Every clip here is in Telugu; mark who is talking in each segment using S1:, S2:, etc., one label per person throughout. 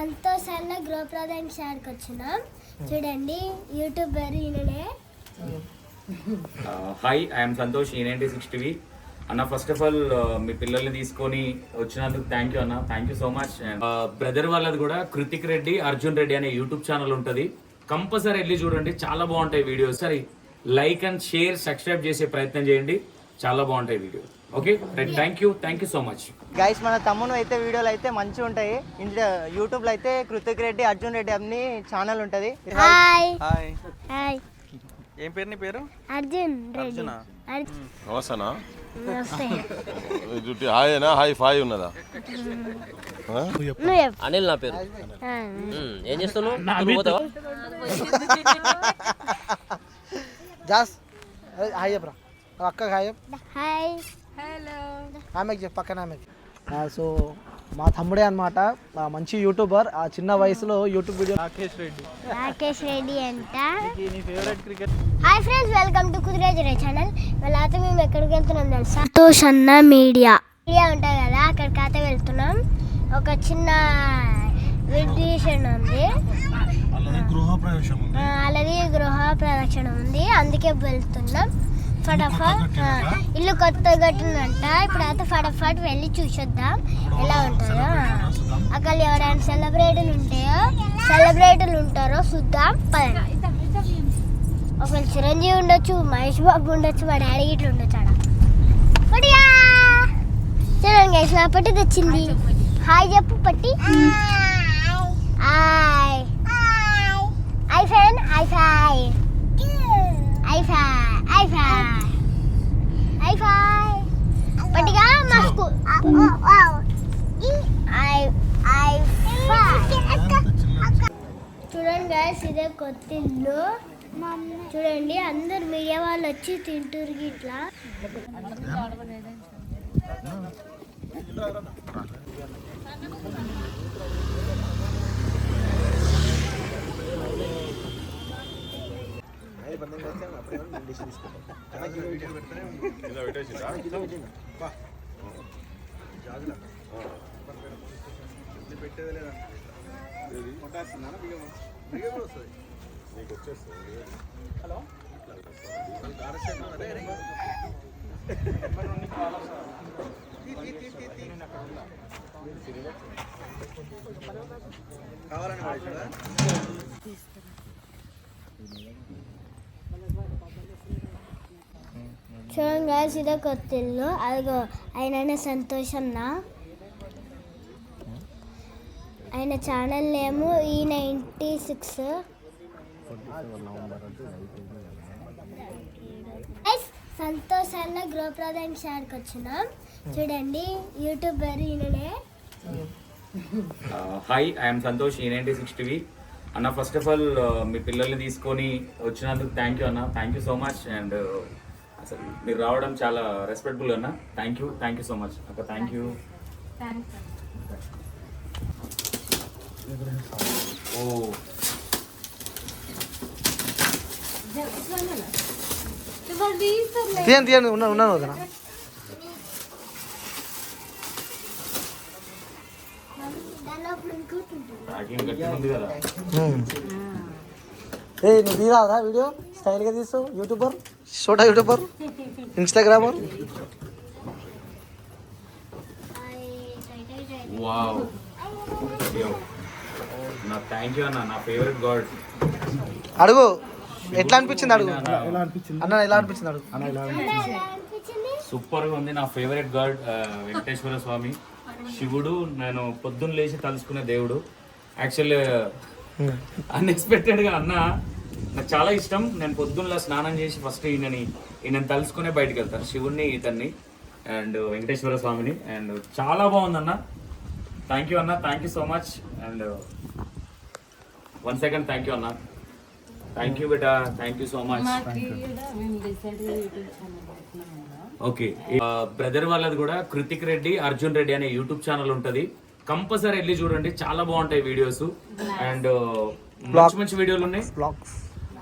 S1: సంతోష్ అన్న గృహప్రధాన సార్కి వచ్చినాం. చూడండి యూట్యూబర్ ఈయననే.
S2: హాయ్ ఐఎమ్ సంతోష్ ఈ నైన్టీ సిక్స్ టీవీ. అన్న ఫస్ట్ ఆఫ్ ఆల్ మీ పిల్లల్ని తీసుకొని వచ్చినందుకు థ్యాంక్ యూ అన్న. Thank you so much brother వాళ్ళది కూడా కృతిక్ రెడ్డి అర్జున్ రెడ్డి అనే యూట్యూబ్ ఛానల్ ఉంటుంది. కంపల్సరీ వెళ్ళి చూడండి చాలా బాగుంటాయి వీడియోస్ సరే లైక్ అండ్ షేర్ సబ్స్క్రైబ్ చేసే ప్రయత్నం చేయండి. చాలా బాగుంటాయి video okay thank you thank you so much
S3: guys మన తమ్మును అయితే వీడియోలు అయితే మంచిగా ఉంటాయి. ఇంట్లో యూట్యూబ్లో అయితే కృతిక్ రెడ్డి అర్జున్ రెడ్డి అన్ని ఛానల్ ఉంటుంది.
S1: హాయ్
S4: హాయ్
S1: హాయ్
S4: ఏం పేరు నీ పేరు?
S1: అర్జున్ రెడ్డి.
S4: అర్జునా?
S1: అర్జున్
S5: నమస్తేనా? హాయ్ అయినా హాయ్ ఫాయ్ ఉన్నదా?
S6: అనిల్ నా పేరు. ఏం చేస్తున్నావు?
S7: జాస్ హాయ్ చెప్పరా. అక్కకి హాయ్.
S1: హాయ్
S7: ఆమెకి చెప్పు పక్కన ఆమెకి. సో మా తమ్ముడే అనమాట మంచి యూట్యూబర్. ఆ చిన్న వయసులో యూట్యూబ్ వీడియో
S4: రాకేష్ రెడ్డి.
S1: రాకేష్ రెడ్డి అంట.
S4: నీ favourite cricket
S1: hi friends welcome to కుదిరేజ్ రే ఛానల్ వాళ్ళతో మేము ఎక్కడికి వెళ్తున్నాం తెలుసా? సంతోష్ అన్న మీడియా. మీడియా ఉంటుంది కదా అక్కడికి అయితే వెళ్తున్నాం. ఒక చిన్న ఎగ్జిబిషన్ ఉంది. ఆ, అలాది గృహ ప్రదక్షిణ ఉంది. అందుకే వెళ్తున్నాం. ఫటాఫట్ ఆ, ఇల్లు కొత్త కట్టిందంట ఇప్పుడు అయితే ఫటాఫట్ వెళ్ళి చూసొద్దాం. ఎలా ఉంటుందో అక్కడ ఎవరైనా సెలబ్రిటీలు ఉంటాయో సెలబ్రిటీలు ఉంటారో చూద్దాం. పదండి. ఒకవేళ చిరంజీవి ఉండొచ్చు మహేష్ బాబు ఉండొచ్చు మా డాడీ ఇట్లా ఉండొచ్చు ఆడ. చూడండి గైస్ నా పట్టి తెచ్చింది. హాయ్ చెప్పు పట్టి. Hi. Hi. Friend high five high five పట్టిగా మా స్కూల్ చూడండి గైస్ ఇదే కొత్త ఇల్లు చూడండి అందరు మీడియా వాళ్ళు వచ్చి తింటారు ఇట్లా. పెట్టేది లేదండి కొట్టాల్సిందా బియ్యం బియ్యం కూడా వస్తుంది నీకు వచ్చేస్తుంది చూడండి గైస్ ఇదే కొత్త ఇల్లు అదిగో ఆయన సంతోషన్న ఆయన ఛానల్ నేము ఈ నైంటీ సిక్స్ సంతోష్ అన్న గృహప్రధాన షార్కి వచ్చినాం. చూడండి యూట్యూబర్ ఈయననే.
S2: హాయ్ ఐఎమ్ సంతోష్ ఈ నైన్టీ సిక్స్ టీవీ అన్న ఫస్ట్ ఆఫ్ ఆల్ మీ పిల్లల్ని తీసుకొని వచ్చినందుకు థ్యాంక్ యూ అన్న. Thank you so much and మీరు రావడం చాలా రెస్పెక్ట్ఫుల్ అన్న. Thank you thank you so much అక్క థ్యాంక్ యూ ఓ.
S7: తీయండి తీయండి ఉన్నాను ఉన్నాను వదినా. ఏ నువ్వు తీరాదా వీడియో? స్టైల్గా తీస్తావు యూట్యూబర్. షోటా యూట్యూబర్? ఇన్స్టాగ్రామర్?
S2: వావ్. నా థ్యాంక్ యూ అన్న నా ఫేవరెట్ గాడ్.
S7: అడుగు. ఎట్లా అనిపించింది అడుగు? అన్న ఎలా అనిపించింది అడుగు?
S2: సూపర్గా ఉంది నా ఫేవరెట్ గాడ్ వెంకటేశ్వర స్వామి. శివుడు నేను పొద్దున్న లేచి తలుసుకునే దేవుడు. యాక్చువల్ అన్ఎక్స్పెక్టెడ్గా అన్న నాకు చాలా ఇష్టం. నేను పొద్దున్న స్నానం చేసి ఫస్ట్ ఈయనని ఈయన తలుసుకునే బయటకు వెళ్తాను శివుణ్ణి ఇతన్ని అండ్ వెంకటేశ్వర స్వామిని. అండ్ చాలా బాగుందన్న. థ్యాంక్ యూ అన్న. Thank you so much and one second thank you అన్న. Thank you beta. Thank you so much okay brother వాళ్ళది కూడా కృతిక్ రెడ్డి అర్జున్ రెడ్డి అనే యూట్యూబ్ ఛానల్ ఉంటది. కంపల్సరీ వెళ్ళి చూడండి. చాలా బాగుంటాయి వీడియోస్. అండ్ మంచి మంచి వీడియోలు ఉన్నాయి.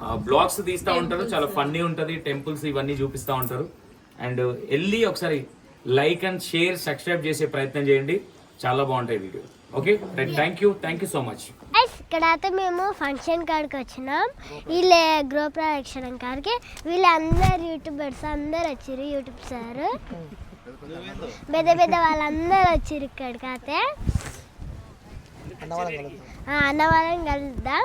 S7: బ్లాగ్స్
S2: తీస్తూ ఉంటారు చాలా ఫన్నీ ఉంటది టెంపుల్స్ ఇవన్నీ చూపిస్తూ ఉంటారు. అండ్ వెళ్ళి ఒకసారి లైక్ అండ్ షేర్ సబ్స్క్రైబ్ చేసే ప్రయత్నం చేయండి. చాలా బాగుంటాయి video. Okay? Thank you thank you so much.
S1: ఇక్కడ అయితే మేము ఫంక్షన్ కాడికి వచ్చినాం. వీళ్ళే గృహ ప్రదక్షిణం కాడికి. వీళ్ళందరు యూట్యూబర్స్ అందరు వచ్చారు యూట్యూబ్ సార్. పెద్ద పెద్ద వాళ్ళందరూ వచ్చారు ఇక్కడికి అయితే
S7: అన్నవరం కలుద్దాం.
S1: ఆ, అన్నవరం కలుద్దాం.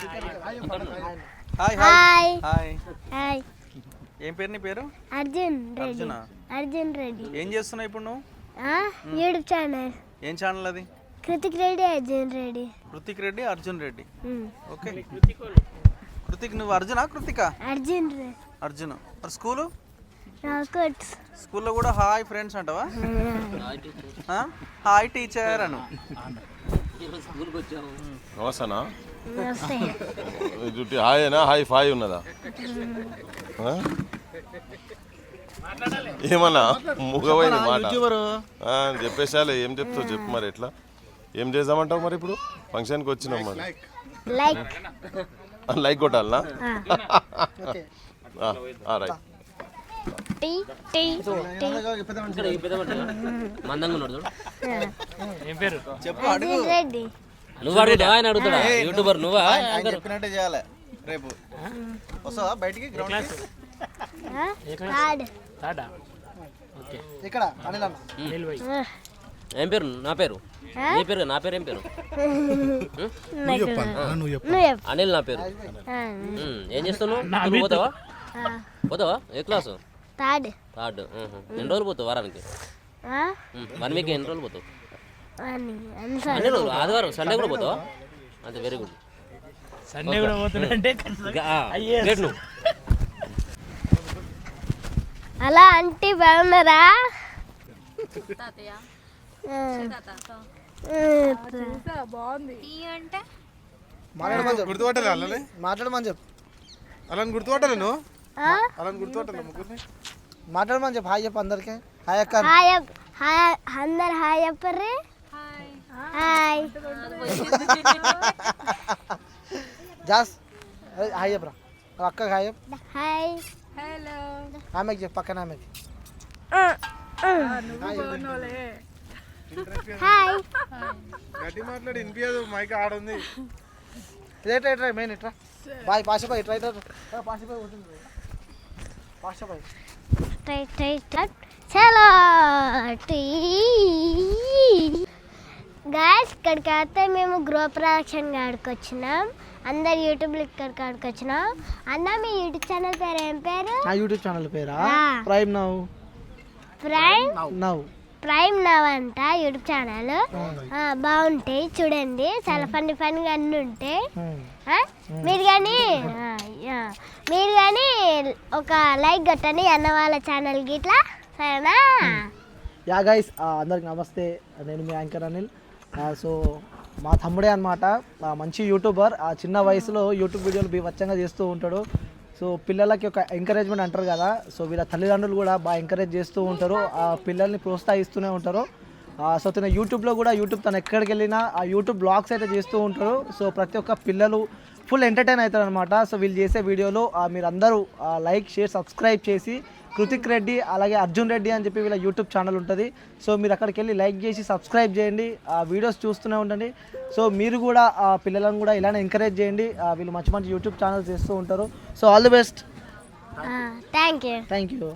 S4: Hi hi.
S1: హాయ్.
S4: హాయ్. ఏం పేరు నీ పేరు?
S1: అర్జున్ రెడ్డి.
S4: అర్జునా?
S1: అర్జున్ రెడ్డి.
S4: ఏం చేస్తున్నావు ఇప్పుడు నువ్వు?
S1: ఆ, యూట్యూబ్ ఛానల్.
S4: ఏం ఛానల్ అది?
S1: కృతిక్ రెడ్డి అర్జున్ రెడ్డి.
S4: కృతిక్ రెడ్డి అర్జున్ రెడ్డి.
S1: ఉమ్.
S4: ఓకే. కృతిక్ నువ్వు అర్జునా కృతిక?
S1: అర్జున్ రెడ్డి.
S4: అర్జున్. మరి స్కూలు?
S1: రాకోట్.
S4: స్కూల్లో కూడా హాయ్ ఫ్రెండ్స్ అంటావా? ఆ? హాయ్ టీచర్ అను.
S6: స్కూల్కి వచ్చాము
S5: నమస్తేనా
S1: నమస్తే.
S5: డ్యూటీ హాయ్ ఫైవ్ ఉన్నదా? ఏమన్నా? మూగపోయింది మాట. ఆ, చెప్పేసాలే ఏం చెప్తావు చెప్పు మరి ఎట్లా? ఏం చేద్దామంటావు మరి ఇప్పుడు? ఫంక్షన్కి వచ్చినాం మరి.
S1: లైక్.
S5: కొట్టాలనా? రైట్.
S6: మందంగా ఉన్నాడు చూడు
S4: చెప్పు అడుగు
S1: అర్జున్ రెడ్డి
S6: నువ్వు అడుగుతా ఆయన అడుగుతాడా? యూట్యూబర్ నువ్వా?
S4: ఆయన చెప్పినట్టే చేయాలి రేపు. వస్తావా? బయటికి? గ్రౌండ్
S1: ఆ? కార్డ్
S7: ఇక్కడ అనిల్ అన్న.
S1: ఆ.
S6: ఏం పేరు? నా పేరు? నీ పేరు? నా పేరు ఏం పేరు? అనిల్ నా పేరు. ఏం చేస్తున్నావు? నువ్వు పోతావా. పోతావా? ఏ క్లాసు?
S1: Third
S6: third. ఎన్ని రోజులు పోతావు వారానికి? వన్ వీక్ ఎన్ని రోజులు పోతావు? అన్ని రోజులు? ఆదివారం సండే కూడా పోతావా? అంతే వెరీ గుడ్. సండే కూడా పోతుందంటే
S1: అలా అంటే బాగున్నారా.
S7: మాట్లాడమని చెప్పు.
S8: గుర్తుపట్టలే అల్లనే?
S7: మాట్లాడమని చెప్పు.
S8: అలా గుర్తుపట్టలే నువ్వు? అలా గుర్తుపట్టలే ముగ్గురిని.
S7: మాట్లాడమని చెప్పు. హాయ్ చెప్పు అందరికి. హాయ్ అక్క.
S1: హాయ్ హాయ్ అందరు హాయ్ చెప్పర్రి? హాయ్.
S7: జాస్. హాయ్ చెప్పరా. అక్క హాయ్ చెప్పు.
S1: హాయ్.
S7: ఆమెకి చెప్పు పక్కన ఆమెకి.
S1: హాయ్
S8: గట్టి మాట్లాడి వినిపించదు మైక్ ఆడుంది.
S7: ఇట్రా ఇట్రా మెయిన్ ఇట్రా. బాయ్ పాషబాయ్ ఇట్రా ఇట్రా పాషబాయ్ ఉంటుంది పాషబాయ్
S1: స్ట్రైట్ స్ట్రైట్ చలో టీ గాయస్ ఇక్కడికి అయితే మేము గృహ ప్రదక్షిణ కాడికి వచ్చినాం. అందరు యూట్యూబ్లో ఇక్కడికి కాడికి వచ్చినాం. అన్న మీ యూట్యూబ్ ఛానల్ పేరు ఏం పేరు?
S7: నా యూట్యూబ్ ఛానల్ పేరా?
S1: ఆ.
S7: Prime now
S1: prime
S7: now
S1: prime now అంట యూట్యూబ్ ఛానల్. బాగుంటాయి చూడండి. చాలా ఫన్నీ ఫన్నీగా అన్నీ ఉంటాయి? మీరు కానీ. మీరు కానీ ఒక లైక్ కొట్టండి అన్న వాళ్ళ ఛానల్ గిట్లా. సరేనా?
S7: యా గైస్ అందరికి నమస్తే. నేను మీ యాంకర్ అనిల్. సో మా తమ్ముడే అనమాట మంచి యూట్యూబర్. ఆ చిన్న వయసులో యూట్యూబ్ వీడియోలు బీభత్సంగా చేస్తూ ఉంటాడు. సో పిల్లలకి ఒక ఎంకరేజ్మెంట్ అంటారు కదా. సో వీళ్ళ తల్లిదండ్రులు కూడా బాగా ఎంకరేజ్ చేస్తూ ఉంటారు. ఆ పిల్లల్ని ప్రోత్సహిస్తూనే ఉంటారు. సో తన యూట్యూబ్లో కూడా యూట్యూబ్ తను ఎక్కడికి వెళ్ళినా ఆ యూట్యూబ్ బ్లాగ్స్ అయితే చేస్తూ ఉంటారు. సో ప్రతి ఒక్క పిల్లలు ఫుల్ ఎంటర్టైన్ అవుతారు అనమాట సో వీళ్ళు చేసే వీడియోలో ఆ, మీరందరూ లైక్ షేర్ సబ్స్క్రైబ్ చేసి కృతిక్ రెడ్డి అలాగే అర్జున్ రెడ్డి అని చెప్పి వీళ్ళ యూట్యూబ్ ఛానల్ ఉంటుంది. సో మీరు అక్కడికి వెళ్ళి లైక్ చేసి సబ్స్క్రైబ్ చేయండి. ఆ వీడియోస్ చూస్తూనే ఉండండి. సో మీరు కూడా ఆ పిల్లలను కూడా ఇలానే ఎంకరేజ్ చేయండి. వీళ్ళు మంచి మంచి యూట్యూబ్ ఛానల్స్ చేస్తూ ఉంటారు. So all the best.
S1: Thank you
S7: thank you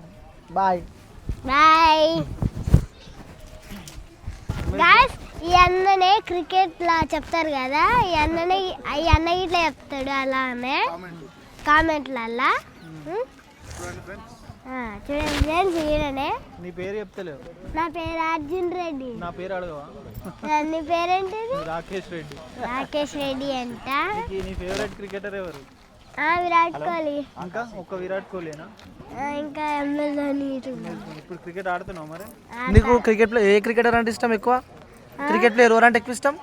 S7: bye.
S1: Bye. ఈ అన్ననే క్రికెట్ లా చెప్తారు కదా ఈ అన్ననే ఈ అన్న ఇట్లా చెప్తాడు అలానే. కామెంట్లల్లా. చూడండి ఫ్రెండ్స్ ఈయననే.
S4: నీ పేరు చెప్తలేవు.
S1: నా పేరు అర్జున్ రెడ్డి.
S4: నా పేరు అడగవా?
S1: నీ పేరేంటిది?
S4: రాకేష్ రెడ్డి.
S1: రాకేష్ రెడ్డి అంట.
S4: నీ ఫేవరెట్ క్రికెటర్ ఎవరు?
S1: ఆ, విరాట్ కోహ్లీ.
S4: ఇంకా ఒక్క విరాట్ కోహ్లీనా?
S1: ఇంకా ఎంఎల్ ధోని
S4: ఇప్పుడు క్రికెట్ ఆడుతున్నావు మరి?
S7: నీకు ఏ క్రికెటర్ అంటే ఇష్టం ఎక్కువ? క్రికెట్ ప్లేయర్ ఎవరంటే ఎక్కువ ఇష్టం?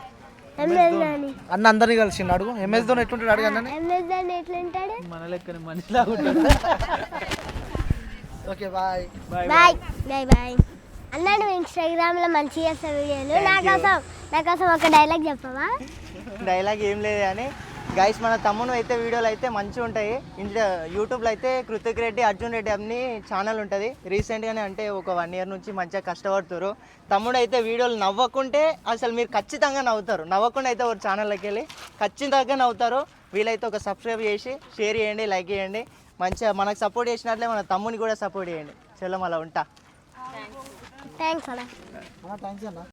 S7: అన్న అందరినీ కలిసిండు అడుగు. ఎంఎస్ ధోని ఎట్లుంటాడు అడుగు
S1: ధోని ఎట్లుంటాడు
S4: మన లెక్కని మనిషిలా ఉంటాడు.
S7: Okay bye.
S1: Bye bye. Bye. అన్న నువ్వు ఇన్స్టాగ్రామ్లో మంచిగా చేస్తావు వీడియోలు. నా కోసం నా కోసం ఒక డైలాగ్ చెప్పవా?
S3: డైలాగ్ ఏం లేదు కానీ గైస్ మన తమ్ముడు అయితే వీడియోలు అయితే మంచిగా ఉంటాయి. ఇంట్లో యూట్యూబ్లో అయితే కృతిక్ రెడ్డి అర్జున్ రెడ్డి అని ఛానల్ ఉంటుంది. రీసెంట్గానే అంటే ఒక వన్ ఇయర్ నుంచి మంచిగా కష్టపడుతారు తమ్ముడు అయితే వీడియోలు నవ్వకుంటే అసలు మీరు ఖచ్చితంగా నవ్వుతారు. నవ్వకుండా అయితే ఒక ఛానల్లోకి వెళ్ళి ఖచ్చితంగా నవ్వుతారు. వీలైతే ఒక సబ్స్క్రైబ్ చేసి షేర్ చేయండి లైక్ చేయండి. మంచిగా మనకు సపోర్ట్ చేసినట్లే మన తమ్ముని కూడా సపోర్ట్ చేయండి. చలో మళ్ళీ ఉంటా.
S1: అన్న.
S7: థ్యాంక్స్ అన్న.